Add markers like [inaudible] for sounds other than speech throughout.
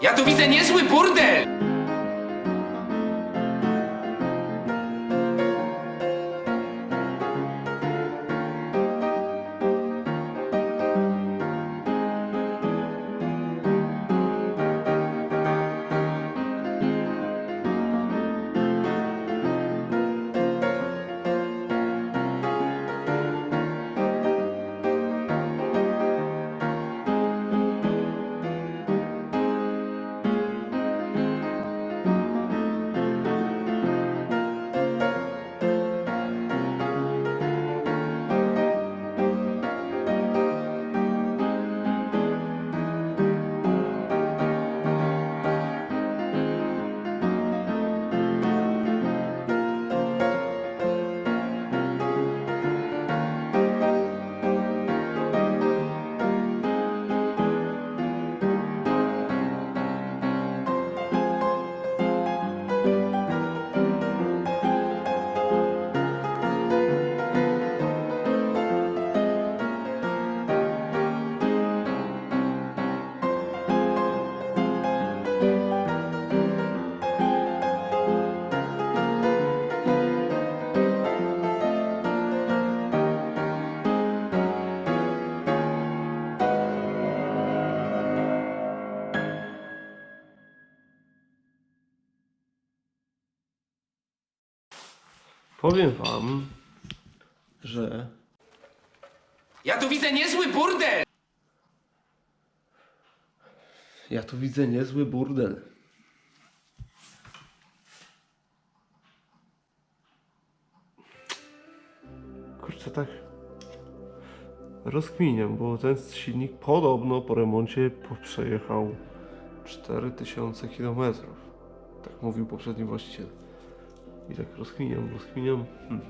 Ja tu widzę niezły burdel! Powiem wam, że Ja tu widzę niezły burdel! ja tu widzę niezły burdel. Kurczę, tak rozkminiam, bo ten silnik podobno po remoncie przejechał 4000 km. Tak mówił poprzedni właściciel. I tak rozkminiam, rozkminiam. Hmm.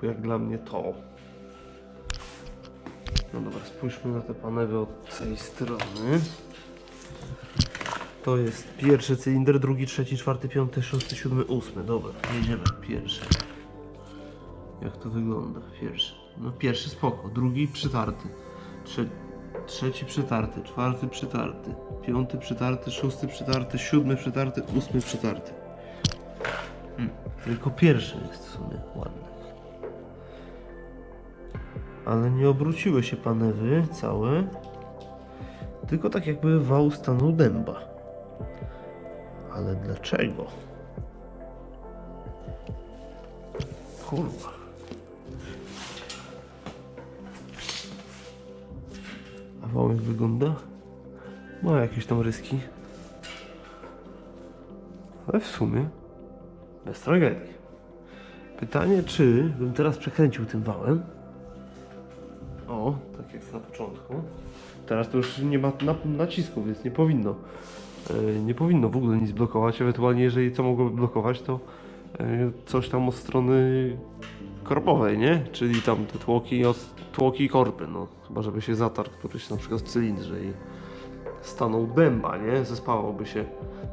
Bo jak dla mnie to. No dobra, spójrzmy na te paneły od tej strony. To jest pierwszy cylinder, drugi, trzeci, czwarty, piąty, szósty, siódmy, ósmy. Dobra, jedziemy. Pierwszy. Jak to wygląda? Pierwszy. No pierwszy spoko, drugi przytarty. Trze trzeci przytarty, czwarty przytarty, piąty przytarty, szósty przytarty, siódmy przytarty, ósmy przytarty. Tylko pierwszy jest w sumie ładny. Ale nie obróciły się panewy całe, tylko tak jakby wał stanął dęba. Ale dlaczego? Kurwa. A wał jak wygląda? Ma jakieś tam ryski. Ale w sumie bez tragedii. Pytanie, czy bym teraz przekręcił tym wałem? O, tak jak na początku. Teraz to już nie ma na, nacisku, więc nie powinno. e, nie powinno w ogóle nic blokować. Ewentualnie, jeżeli co mogłoby blokować, to e, coś tam od strony korpowej, nie? Czyli tam te tłoki, tłoki i korpy. No, chyba, żeby się zatarł któryś na przykład w cylindrze i stanął dęba, nie? Zespałałby się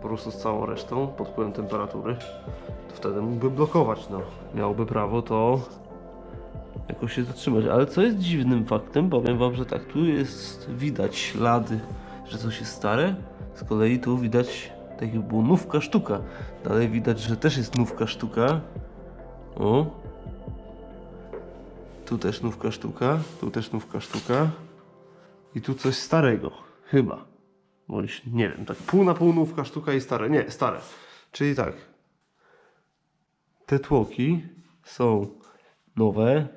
po prostu z całą resztą pod wpływem temperatury. Wtedy mógłby blokować, no. Miałby prawo to jakoś się zatrzymać. Ale co jest dziwnym faktem, powiem wam, że tak, tu jest widać ślady, że coś jest stare. Z kolei tu widać tak jakby było nówka sztuka. Dalej widać, że też jest nówka sztuka. O. Tu też nówka sztuka, tu też nówka sztuka. I tu coś starego. Chyba. Bądź, nie wiem, tak pół na pół nówka sztuka i stare. Nie, stare. Czyli tak. Te tłoki są nowe,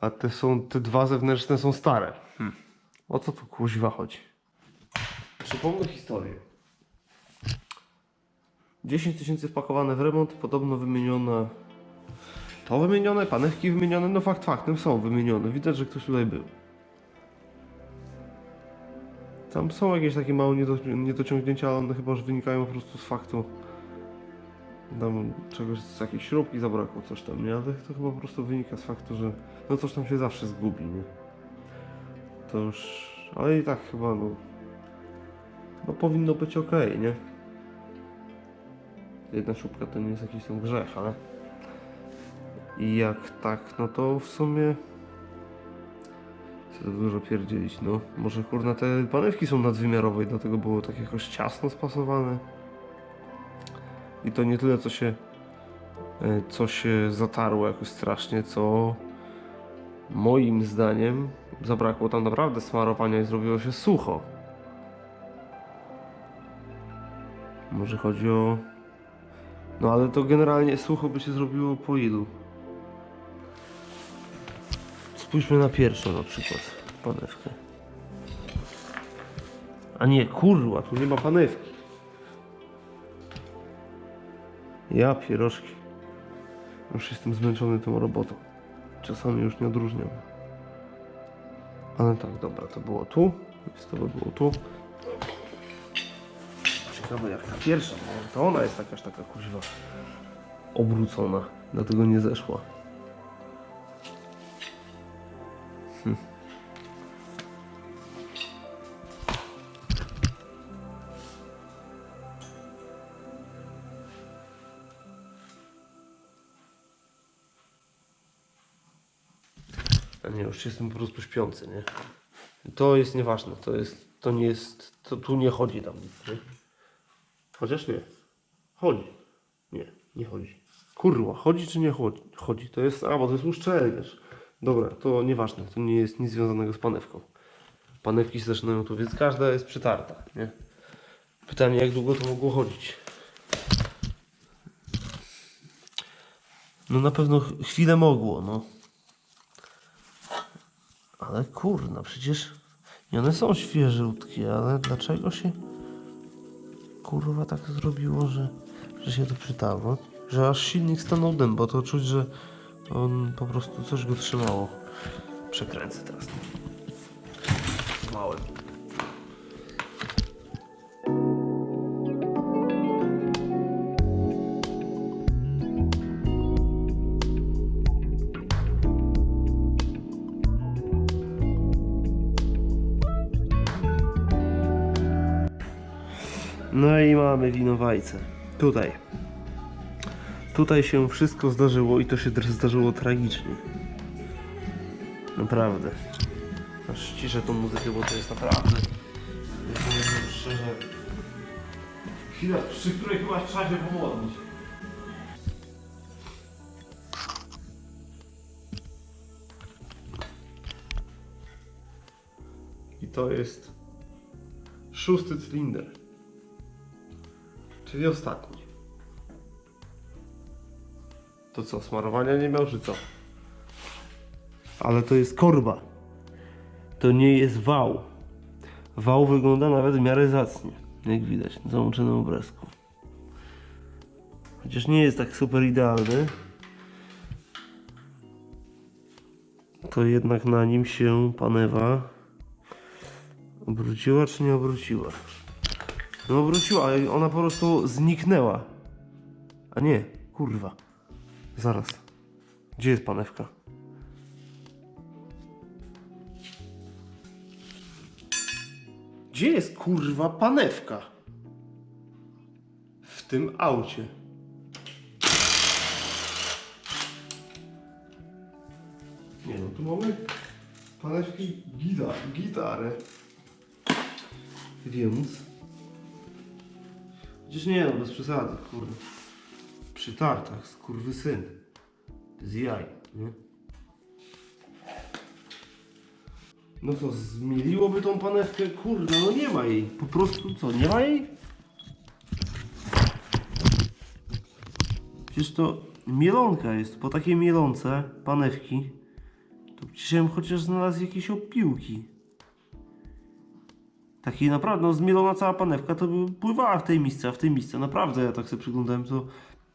A te są, te dwa zewnętrzne są stare. Hmm. O co tu kuźwa chodzi? Przypomnę historię. 10 tysięcy wpakowane w remont, podobno wymienione. To wymienione, panewki wymienione, no fakt faktem są wymienione. Widać, że ktoś tutaj był. Tam są jakieś takie małe niedo- niedociągnięcia, ale one chyba już wynikają po prostu z faktu. Tam czegoś, z jakiejś śrubki zabrakło, coś tam, nie? Ale to chyba po prostu wynika z faktu, że no coś tam się zawsze zgubi, nie? To już... Ale i tak chyba, no... No powinno być ok, nie? Jedna śrubka to nie jest jakiś tam grzech, ale... I jak tak, no to w sumie... dużo pierdzielić, no. Może kurna te panewki są nadwymiarowe i dlatego było tak jakoś ciasno spasowane. I to nie tyle co się e, co się zatarło jakoś strasznie, co moim zdaniem zabrakło tam naprawdę smarowania i zrobiło się sucho. Może chodzi o... No ale to generalnie sucho by się zrobiło po ilu? Spójrzmy na pierwszą na przykład panewkę. A nie, kurwa, tu nie ma panewki. Ja pierożki. Już jestem zmęczony tą robotą. Czasami już nie odróżniam. Ale tak, dobra, to było tu. Więc to by było tu. Ciekawe jak ta pierwsza, to ona jest jakaś taka kuźwa obrócona. Dlatego nie zeszła. Nie, już jestem po prostu śpiący, nie? To jest nieważne, to jest, to nie jest, to tu nie chodzi tam nic, nie? Chociaż nie. Chodzi. Nie, nie chodzi. Kurwa, chodzi czy nie chodzi? Chodzi, to jest, a bo to jest uszczelniacz. Dobra, to nieważne, to nie jest nic związanego z panewką. Panewki się zaczynają tu, więc każda jest przytarta, nie? Pytanie, jak długo to mogło chodzić? No na pewno ch- chwilę mogło, no. Ale kurna, przecież i one są świeżutkie, ale dlaczego się kurwa tak zrobiło, że, że się to przytarło? Że aż silnik stanął dym, bo to czuć, że on po prostu coś go trzymało. Przekręcę teraz. Małem. Mamy winowajcę. Tutaj. Tutaj się wszystko zdarzyło i to się zdarzyło tragicznie. Naprawdę. Aż ściszę tą muzykę, bo to jest naprawdę. Powiem szczerze. Chwila, przy której chyba trzeba się pomodlić. I to jest szósty cylinder. Czyli ostatni. To co, smarowania nie miał, czy co? Ale to jest korba. To nie jest wał. Wał wygląda nawet w miarę zacnie, jak widać na załączonym obrazku. Chociaż nie jest tak super idealny, to jednak na nim się panewa obróciła czy nie obróciła. No obróciła, ale ona po prostu zniknęła. A nie, kurwa. Zaraz. Gdzie jest panewka? Gdzie jest kurwa panewka? W tym aucie. Nie no, tu mamy panewki gitar, gitarę. Więc... Chociaż nie no, bez przesady, kurde. Przy tartach, skurwysyn. Z jaj, nie? No co, zmieliłoby tą panewkę? Kurde, no nie ma jej. Po prostu co, nie ma jej? Przecież to mielonka jest. Po takiej mielonce panewki to przecież ja chociaż znalazł jakieś opiłki. Takiej naprawdę, no zmielona cała panewka to pływała w tej misce, a w tej misce naprawdę ja tak sobie przyglądałem, to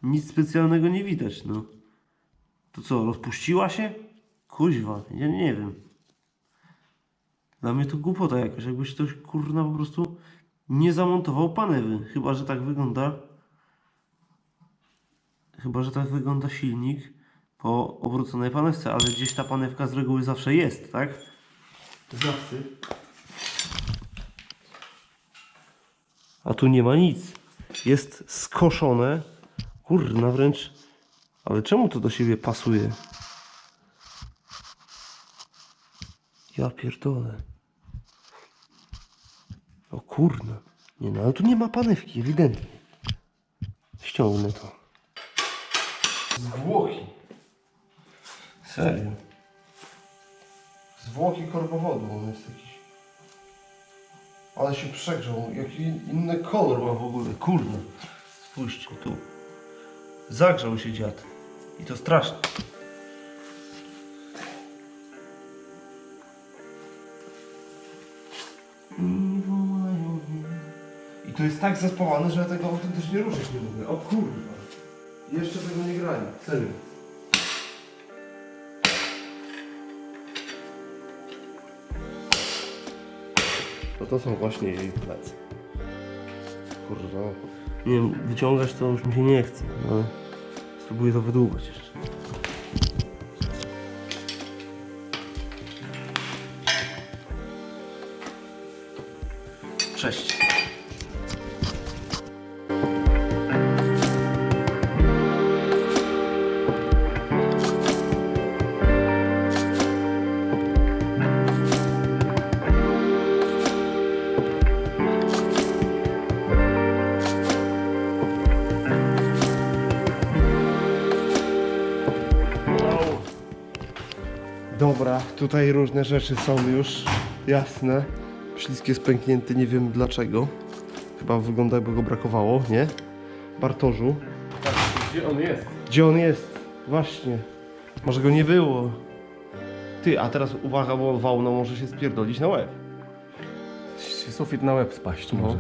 nic specjalnego nie widać, no. To co, rozpuściła się? Kuźwa, ja nie wiem. Dla mnie to głupota jakaś, jakbyś ktoś kurna po prostu nie zamontował panewy. Chyba, że tak wygląda. Chyba, że tak wygląda silnik po obróconej panewce, ale gdzieś ta panewka z reguły zawsze jest, tak? Zawsze. A tu nie ma nic. Jest skoszone. Kurna wręcz. Ale czemu to do siebie pasuje? Ja pierdolę. O kurna. Nie no, ale tu nie ma panewki, ewidentnie. Ściągnę to. Zwłoki. Serio. Zwłoki korbowodu, on jest jakiś. Ale się przegrzał, jaki inny kolor ma w ogóle, kurde. Spójrzcie tu. Zagrzał się dziad. I to strasznie. I to jest tak zespołane, że ja tego autentycznie ruszyć nie mogę. O kurwa. Jeszcze tego nie grali. Serio. To to są właśnie jej plecy. Kurwa. Nie wiem, wyciągać to już mi się nie chce, ale spróbuję to wydłubać jeszcze. Cześć. Tutaj różne rzeczy są już jasne. Ślisk jest pęknięty, nie wiem dlaczego. Chyba wygląda jakby go brakowało, nie? Bartoszu. Gdzie on jest? Gdzie on jest? Właśnie. Może go nie było. Ty, a teraz uwaga, bo Wałno może się spierdolić na łeb. Sufit na łeb spaść może.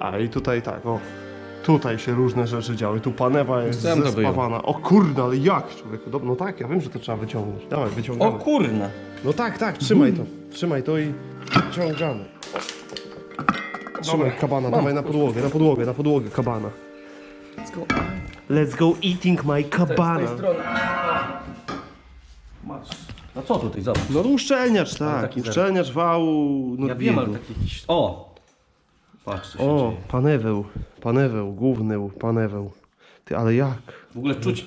A i tutaj tak, o. Tutaj się różne rzeczy działy. Tu panewa jest Chciałem to zespawana. O kurde, ale jak człowieku? Dob- No tak, ja wiem, że to trzeba wyciągnąć. Dawaj, wyciągamy. O kurna! No tak, tak, trzymaj to. Trzymaj to i ciągamy. Trzymaj kabana, dawaj na podłogę, na podłogę, na podłogę kabana. Let's go eating my kabana. strony. Masz. No co tutaj, zobacz. No to uszczelniacz, tak. taki Uszczelniacz wału Ja wiem, ale taki jakiś... O! Patrz co się O, dzieje. paneweł, paneweł, główny paneweł. Ty, ale jak? W ogóle czuć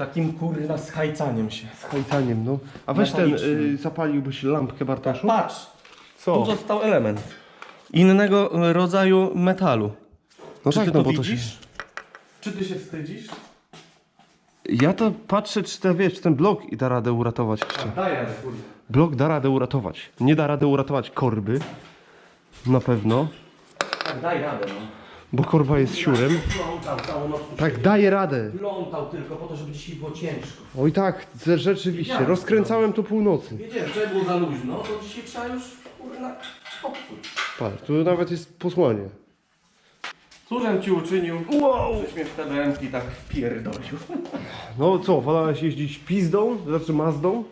takim kurna schajcaniem się. Z hajcaniem, no. A weź ten, y, zapaliłbyś lampkę Bartoszu? Patrz! Tu Co? został element. Innego e, rodzaju metalu. No Czy tak, ty no to bo to się... widzisz? Czy ty się wstydzisz? Ja to patrzę, czy ten, wiesz, czy ten blok i da radę uratować jeszcze. Daj, ale kurde. Blok da radę uratować. Nie da rady uratować korby. Na pewno. Tak, daj radę, no. Bo korba jest siurem. Plątał całą noc. Tak, daje radę. Plątał tylko po to, żeby dzisiaj było ciężko. Oj tak, ze- rzeczywiście. Rozkręcałem to północy. Wiedziałem, że było za luźno, to dzisiaj trzeba już kurna popsuć. Patrz, tu nawet jest posłanie. Cóżem ci uczynił? Wow! Żeś mnie w te bębki tak pierdolił. [laughs] No co, wolałeś jeździć pizdą? Znaczy Mazdą?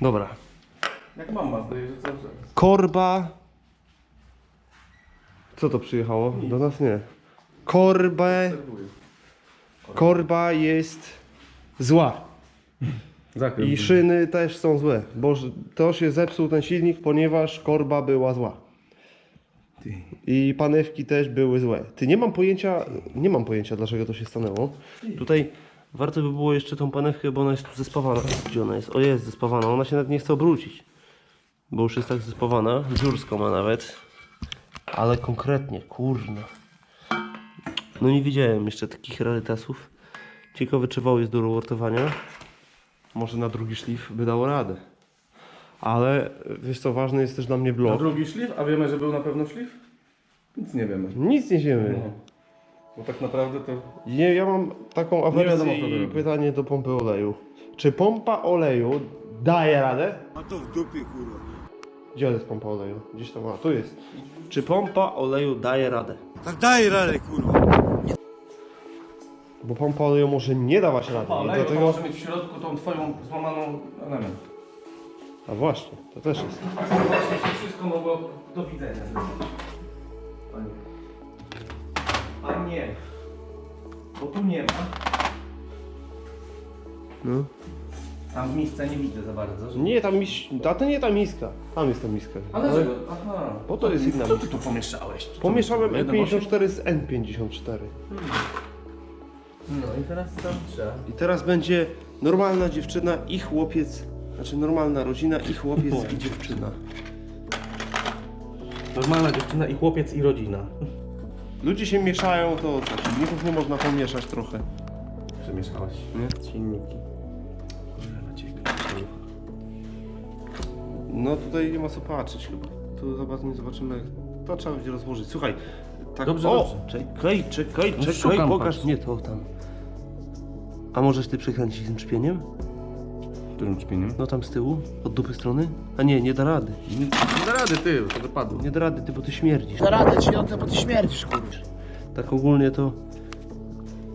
Dobra. Jak mam Mazda, że co, że... Korba. Co to przyjechało? Do nas nie. Korbę. Korba jest zła. Zakręt. I szyny też są złe, bo to się zepsuł ten silnik, ponieważ korba była zła. I panewki też były złe. Ty nie mam pojęcia, nie mam pojęcia dlaczego to się stanęło. Tutaj warto by było jeszcze tą panewkę, bo ona jest tu zespawana. Gdzie ona jest? O jest zespawana, ona się nawet nie chce obrócić. Bo już jest tak zespawana, dziurską ma nawet. Ale konkretnie, kurna. No nie widziałem jeszcze takich rarytasów. Ciekawe czy wał jest do uratowania. Może na drugi szlif by dało radę. Ale wiesz co, ważny jest też dla mnie A blok. drugi szlif? A wiemy, że był na pewno szlif? Nic nie wiemy. Nic nie wiemy. No. Bo tak naprawdę to... Nie, ja mam taką awersję wiadomo, to i pytanie do pompy oleju. Czy pompa oleju daje radę? A to w dupie kurwa. Gdzie jest pompa oleju? Gdzieś tam, a tu jest. Czy pompa oleju daje radę? Tak daj radę kurwa. Bo pompa oleju może nie dawać rady. I dlatego... dlatego... może mieć w środku tą twoją złamaną element. A właśnie, to też jest. Właśnie się wszystko mogło do widzenia. A nie. A nie. Bo tu nie ma. No. Tam w miejsca nie widzę za bardzo. Że... Nie, tam mis... A to nie ta miska. Tam jest ta miska. A dlaczego? Aha. Bo to jest inna Co miska. ty tu pomieszałeś? Pomieszałem Jeden N54 z N54. No i teraz tam trzeba. I teraz będzie normalna dziewczyna i chłopiec Znaczy normalna rodzina i chłopiec i [laughs] dziewczyna. Normalna dziewczyna i chłopiec i rodzina. Ludzie się mieszają, to co? Silników nie można pomieszać trochę. Przemieszałeś. Nie? Silniki. No tutaj nie ma co patrzeć chyba. Tu zobaczymy, zobaczymy jak to trzeba będzie rozłożyć. Słuchaj, tak Dobrze, o, dobrze. czekaj, czekaj, No czekaj, szukam, pokaż patrz. mnie to tam. A możesz ty przykręcić tym szpieniem? Którym czpieniem? No tam z tyłu, od dupy strony? A nie, nie da rady. Nie, nie da rady, ty, to wypadło. Nie da rady, ty, bo ty śmierdzisz. Radę ci oddam, bo ty śmierdzisz, kurwa. Tak ogólnie to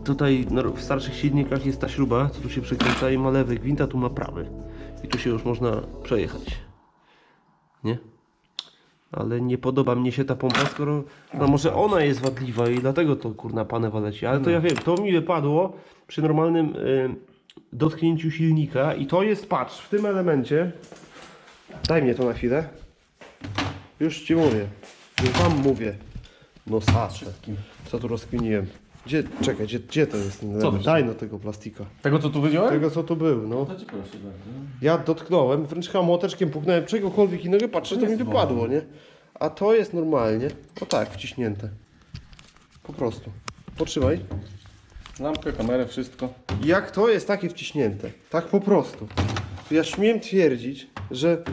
tutaj no, w starszych silnikach jest ta śruba, co tu się przykręca i ma lewy gwint, a tu ma prawy. I tu się już można przejechać. Nie? Ale nie podoba mnie się ta pompa, skoro no może ona jest wadliwa i dlatego to kurna panewa leci. Ale to ja wiem, to mi wypadło przy normalnym y, dotknięciu silnika i to jest, patrz, w tym elemencie. Daj mnie to na chwilę. Już ci mówię, już wam mówię. No sacze, co tu rozkminiłem gdzie, czekaj, gdzie, gdzie to jest ten? Daj no tego plastika Tego co tu wyjąłem? tego co tu był, no To ci proszę bardzo. ja dotknąłem, wręcz chyba młoteczkiem puknąłem czegokolwiek innego, patrzę, to mi wypadło, nie? A to jest normalnie, o tak, wciśnięte. Po prostu. Potrzymaj. Lampkę, kamerę, wszystko. Jak to jest takie wciśnięte, tak po prostu, to ja śmiem twierdzić, że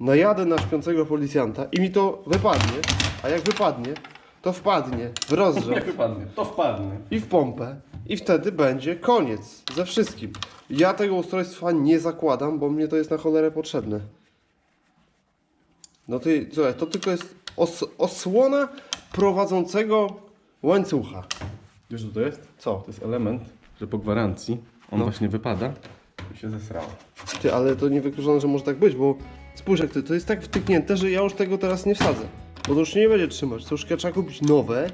najadę na śpiącego policjanta i mi to wypadnie, a jak wypadnie, to wpadnie w rozrzut Jak wypadnie? To wpadnie. i w pompę i wtedy będzie koniec ze wszystkim. Ja tego ustrojstwa nie zakładam, bo mnie to jest na cholerę potrzebne. No ty, słuchaj, to tylko jest os osłona prowadzącego łańcucha. Wiesz co to jest? Co? To jest element, że po gwarancji on No. właśnie wypada i się zesrało. Ty, ale to niewykluczone, że może tak być, bo spójrz jak ty, to jest tak wtyknięte, że ja już tego teraz nie wsadzę. Bo to już się nie będzie trzymać, to już trzeba kupić nowe,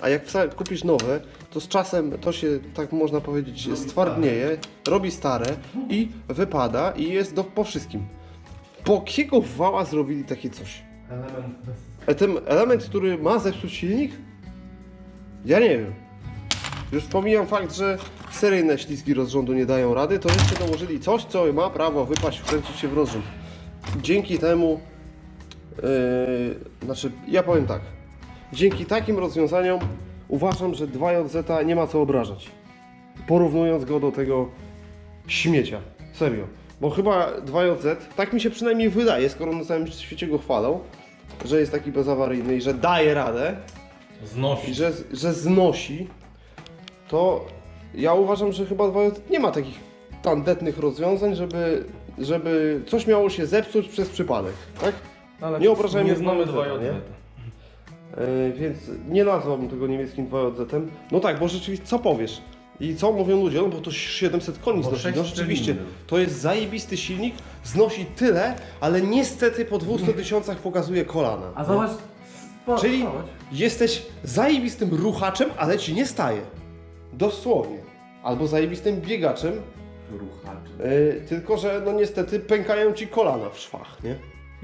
a jak kupisz nowe, to z czasem to się, tak można powiedzieć, stwardnieje, robi stare i wypada i jest do, po wszystkim. Po kiego wała zrobili takie coś? Element. E, ten element, który ma zepsuć silnik? Ja nie wiem. Już pomijam fakt, że seryjne ślizgi rozrządu nie dają rady, to jeszcze dołożyli coś, co ma prawo wypaść, wkręcić się w rozrząd. Dzięki temu, yy, znaczy ja powiem tak, dzięki takim rozwiązaniom uważam, że 2JZ nie ma co obrażać. Porównując go do tego śmiecia. Serio. Bo chyba 2JZ, tak mi się przynajmniej wydaje, skoro na całym świecie go chwalą, że jest taki bezawaryjny i że daje radę, i Znosi. że, że znosi, to ja uważam, że chyba 2JZ nie ma takich tandetnych rozwiązań, żeby, żeby coś miało się zepsuć przez przypadek, tak? Ale Nie obrażajmy Nie znamy 2JZ, dwa nie? Yy, więc nie nazwałbym tego niemieckim 2JZ-em. No tak, bo rzeczywiście, co powiesz? I co mówią ludzie? No bo to 700 koni Bo znosi. sześć No rzeczywiście, cylindrów. to jest zajebisty silnik, znosi tyle, ale niestety po 200 [laughs] tysiącach pokazuje kolana. A zobacz... spo- Czyli zobacz. jesteś zajebistym ruchaczem, ale ci nie staje. Dosłownie. Albo zajebistym biegaczem, Ruchacze. yy, tylko że no niestety pękają ci kolana w szwach, nie?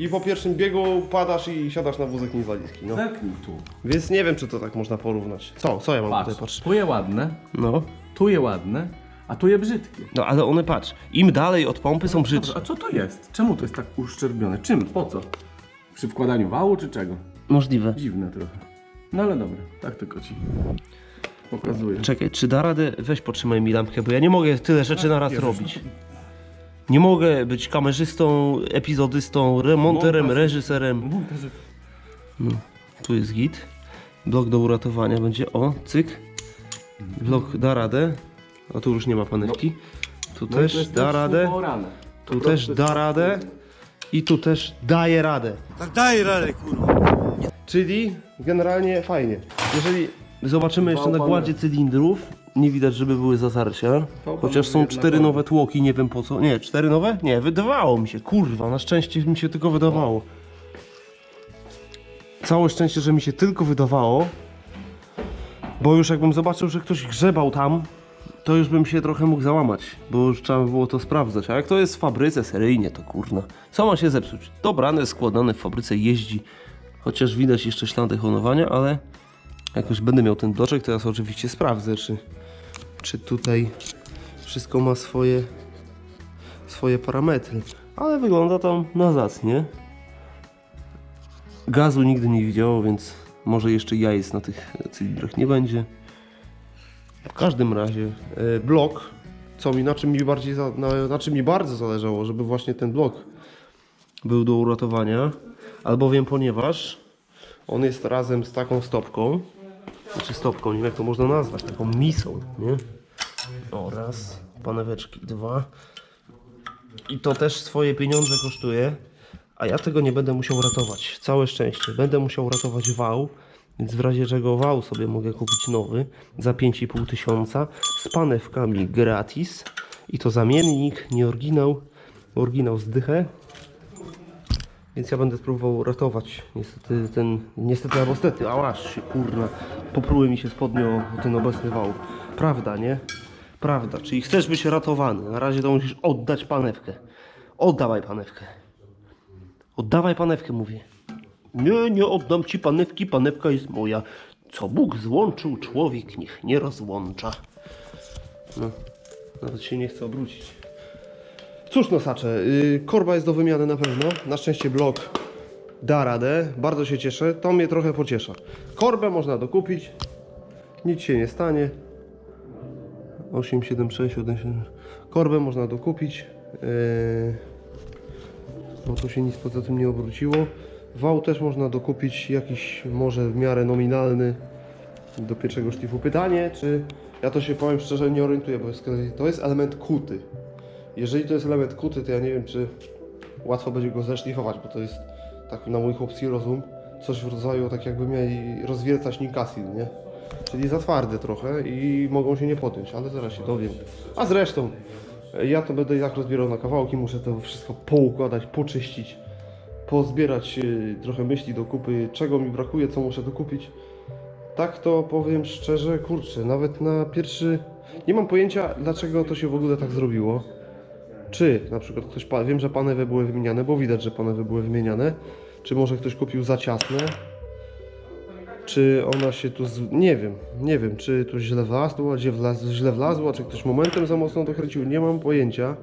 I po pierwszym biegu padasz i siadasz na wózek inwalidzki, no. Zerknij tu. Więc nie wiem, czy to tak można porównać. Co? Co ja mam tutaj Patrz, patrzeć? tu je ładne, No. tu je ładne, a tu je brzydkie. No ale one patrz, im dalej od pompy są Dobrze, brzydsze. a co to jest? Czemu to jest tak uszczerbione? Czym? Po co? Przy wkładaniu wału czy czego? Możliwe. Dziwne trochę. No ale dobra, tak tylko ci pokazuję. Czekaj, czy da radę? Weź potrzymaj mi lampkę, bo ja nie mogę tyle rzeczy na raz robić. Nie mogę być kamerzystą, epizodystą, remonterem, Montaż- reżyserem. Montaży... Tu jest git. Blok do uratowania będzie. O, cyk. Blok da radę. A tu już nie ma panewki. Tu No i to też jest da radę. Tu też da radę. I tu też daje radę. Tak daj radę, kurwa. Czyli generalnie fajnie. Jeżeli zobaczymy jeszcze na gładzie cylindrów, nie widać, żeby były zatarcia. Chociaż są cztery nowe tłoki, nie wiem po co. Nie, cztery nowe? Nie, wydawało mi się. Kurwa, na szczęście mi się tylko wydawało. Całe szczęście, że mi się tylko wydawało. Bo już jakbym zobaczył, że ktoś grzebał tam, to już bym się trochę mógł załamać, bo już trzeba by było to sprawdzać. A jak to jest w fabryce seryjnie, to kurna. Co ma się zepsuć? Dobrane, składane w fabryce, jeździ. Chociaż widać jeszcze ślady honowania, ale jak już będę miał ten bloczek, to ja sobie oczywiście sprawdzę, czy, czy tutaj wszystko ma swoje, swoje parametry. Ale wygląda tam na zacnie. Gazu nigdy nie widział, więc może jeszcze jajec na tych cylindrach nie będzie. W każdym razie e, blok, co mi na czym mi bardziej na, na czym mi bardzo zależało, żeby właśnie ten blok był do uratowania, albowiem ponieważ on jest razem z taką stopką, znaczy stopką, nie wiem jak to można nazwać, taką misą, nie? O, raz, paneweczki, dwa. I to też swoje pieniądze kosztuje, a ja tego nie będę musiał ratować. Całe szczęście. Będę musiał ratować wał, więc w razie czego wał sobie mogę kupić nowy za 5,5 tysiąca z panewkami gratis. I to zamiennik, nie oryginał. Oryginał zdychę. Więc ja będę spróbował ratować niestety ten, niestety albo stety, ałaż się kurna, popruły mi się spodnio ten obecny wał. Prawda, nie? Prawda, czyli chcesz być ratowany, na razie to musisz oddać panewkę. Oddawaj panewkę. Oddawaj panewkę, mówię. Nie, nie oddam ci panewki, panewka jest moja. Co Bóg złączył, człowiek niech nie rozłącza. No, nawet się nie chce obrócić. Cóż nosacze, yy, korba jest do wymiany na pewno. Na szczęście blok da radę. Bardzo się cieszę. To mnie trochę pociesza. Korbę można dokupić. Nic się nie stanie. 876, 8, Korbę można dokupić. Yy, bo tu się nic poza tym nie obróciło. Wał też można dokupić jakiś może w miarę nominalny do pierwszego szlifu. Pytanie, czy ja to się powiem szczerze nie orientuję, bo to jest element kuty. Jeżeli to jest element kuty, to ja nie wiem, czy łatwo będzie go zeszlifować, bo to jest tak na mój chłopski rozum coś w rodzaju tak jakby mieli rozwiercać Nikasil, nie? Czyli za twarde trochę i mogą się nie podjąć, ale zaraz się dowiem. A zresztą, ja to będę i tak rozbierał na kawałki, muszę to wszystko poukładać, poczyścić, pozbierać e, trochę myśli do kupy, czego mi brakuje, co muszę dokupić. Tak to powiem szczerze, kurczę, nawet na pierwszy... Nie mam pojęcia, dlaczego to się w ogóle tak zrobiło. Czy na przykład ktoś, wiem, że panewy były wymieniane, bo widać, że panewy były wymieniane. Czy może ktoś kupił za ciasne? Czy ona się tu, z... nie wiem, nie wiem, czy tu źle wlazła, gdzie źle wlazła, czy ktoś momentem za mocno dokręcił, nie mam pojęcia.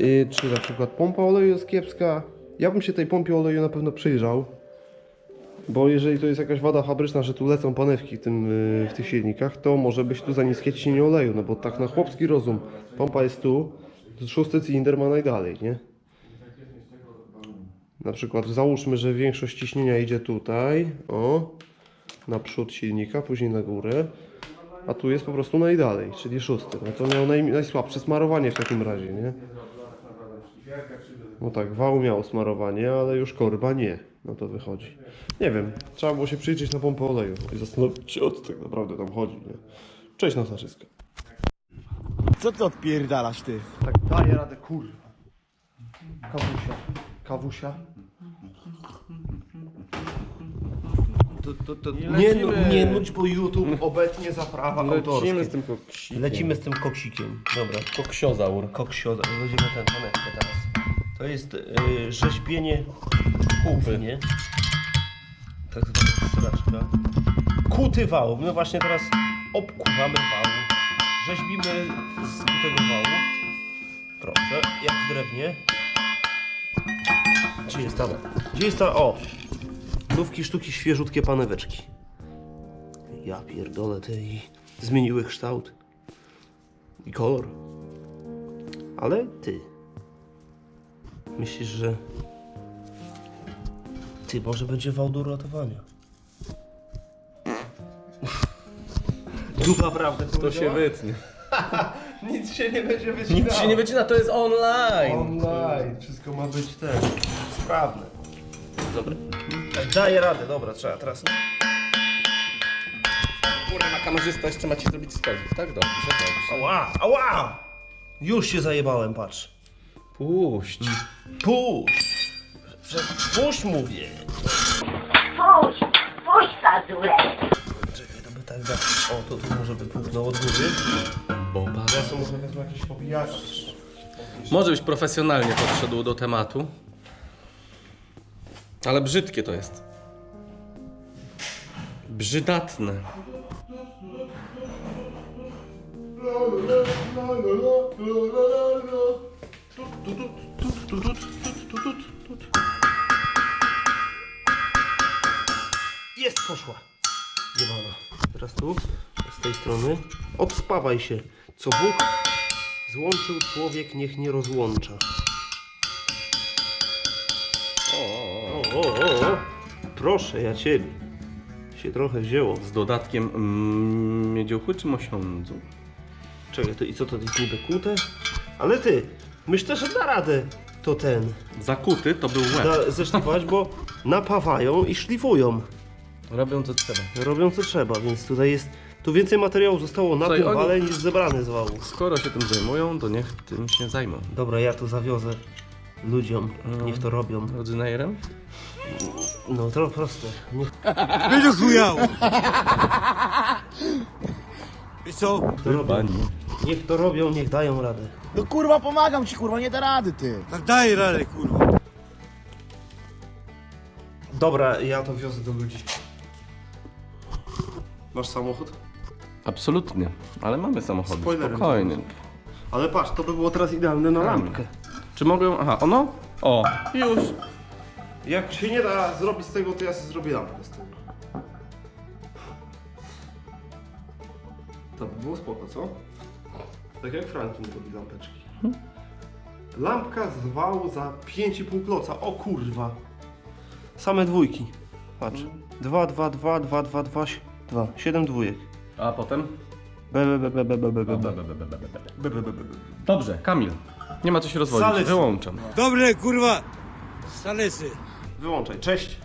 Yy, czy na przykład pompa oleju jest kiepska? Ja bym się tej pompie oleju na pewno przyjrzał. Bo jeżeli to jest jakaś wada fabryczna, że tu lecą panewki w, tym, yy, w tych silnikach, to może być tu za niskie ciśnienie oleju, no bo tak na chłopski rozum, pompa jest tu, szósty cylinder ma najdalej, nie? Na przykład załóżmy, że większość ciśnienia idzie tutaj, o, na przód silnika, później na górę, a tu jest po prostu najdalej, czyli szósty. No to miał naj, najsłabsze smarowanie w takim razie, nie? No tak, wał miał smarowanie, ale już korba nie. No to wychodzi. Nie wiem, trzeba było się przyjrzeć na pompę oleju i zastanowić się o co tak naprawdę tam chodzi, nie? Cześć nosaczyska. Co ty odpierdalasz ty? Tak daję radę, kurwa. Kawusia. Kawusia. To, to, to Nie, nu- nie nudź, bo YouTube obecnie za prawa autorskie. Lecimy z tym koksikiem. Lecimy z tym koksikiem. Dobra. Koksiozaur. Będziemy ten panewkę teraz. To jest y, rzeźbienie kupy, nie? Tak zwana straczka. Kuty wał. My właśnie teraz obkuwamy wał. Rzeźbimy z kutego wału. Proszę, jak w drewnie. Gdzie jest ta? Gdzie jest ta? O! Nówki sztuki świeżutkie paneweczki. Ja pierdolę te i zmieniły kształt i kolor. Ale ty. Myślisz, że ty może będzie wał do uratowania? Naprawdę To się wytnie. [laughs] Nic się nie będzie wycinało. Nic się nie wycina, to jest online. Online. Wszystko ma być ten. Sprawne. Dobra. Tak, daję radę. Dobra, trzeba teraz. Kurwa, kamerzysta jeszcze macie zrobić wskaźnik. Tak, dobrze, dobrze. Ała, ała! Już się zajebałem, patrz. Puść. Puść! Prze- Puść mówię. Puść, puść Pazurek. Czekaj, to by tak da. O, to tu może by puknął od góry. Boba. Ja sobie może wezmę jakiś popijacz. Może byś profesjonalnie podszedł do tematu. Ale brzydkie to jest. Brzydatne. Jest, poszła. Jebana. Teraz tu, z tej strony. Odspawaj się. Co Bóg złączył, człowiek niech nie rozłącza. O, o, o, o. Proszę, ja ciebie. Się trochę wzięło. Z dodatkiem mm, miedziołchu czy mosiądzu? Czekaj, to i co to jest niby kłute? Ale ty, myślę, że da radę to ten. Zakuty to był łeb. Da, zeszlifować, bo napawają i szlifują. Robią co trzeba. Robią co trzeba, więc tutaj jest. Tu więcej materiału zostało na Słuchaj, tym oni- wale niż zebrane z wału. Skoro się tym zajmują, to niech tym się zajmą. Dobra, ja to zawiozę ludziom. Niech to robią. Rodzynajerem? No to proste. Niech Będzie I co? to robią. Niech to robią, niech dają radę. No kurwa, pomagam ci, kurwa, nie da rady, ty. Tak daj radę, kurwa. Dobra, ja to wiozę do ludzi. Masz samochód? Absolutnie. Ale mamy samochody. Spoilerem Spokojnie. Ale patrz, to by było teraz idealne na lampkę. Czy mogę... Aha, ono? O, już. Jak się nie da zrobić z tego, to ja sobie zrobię lampkę z tego. To by było spoko, co? Tak jak Franklin robi lampeczki. Lampka z wału za 5,5 kloca. O kurwa. Same dwójki. Patrz. 2, 2, 2, 2, 2, 2, 2. 7 dwójek. A potem? Be, be, be, be, be, be, be, be, be, be, be, be, be. Dobrze, Kamil. Nie ma co się rozwodzić. Zalec. Wyłączam. Dobre, kurwa. Salesy. Wyłączaj. Cześć.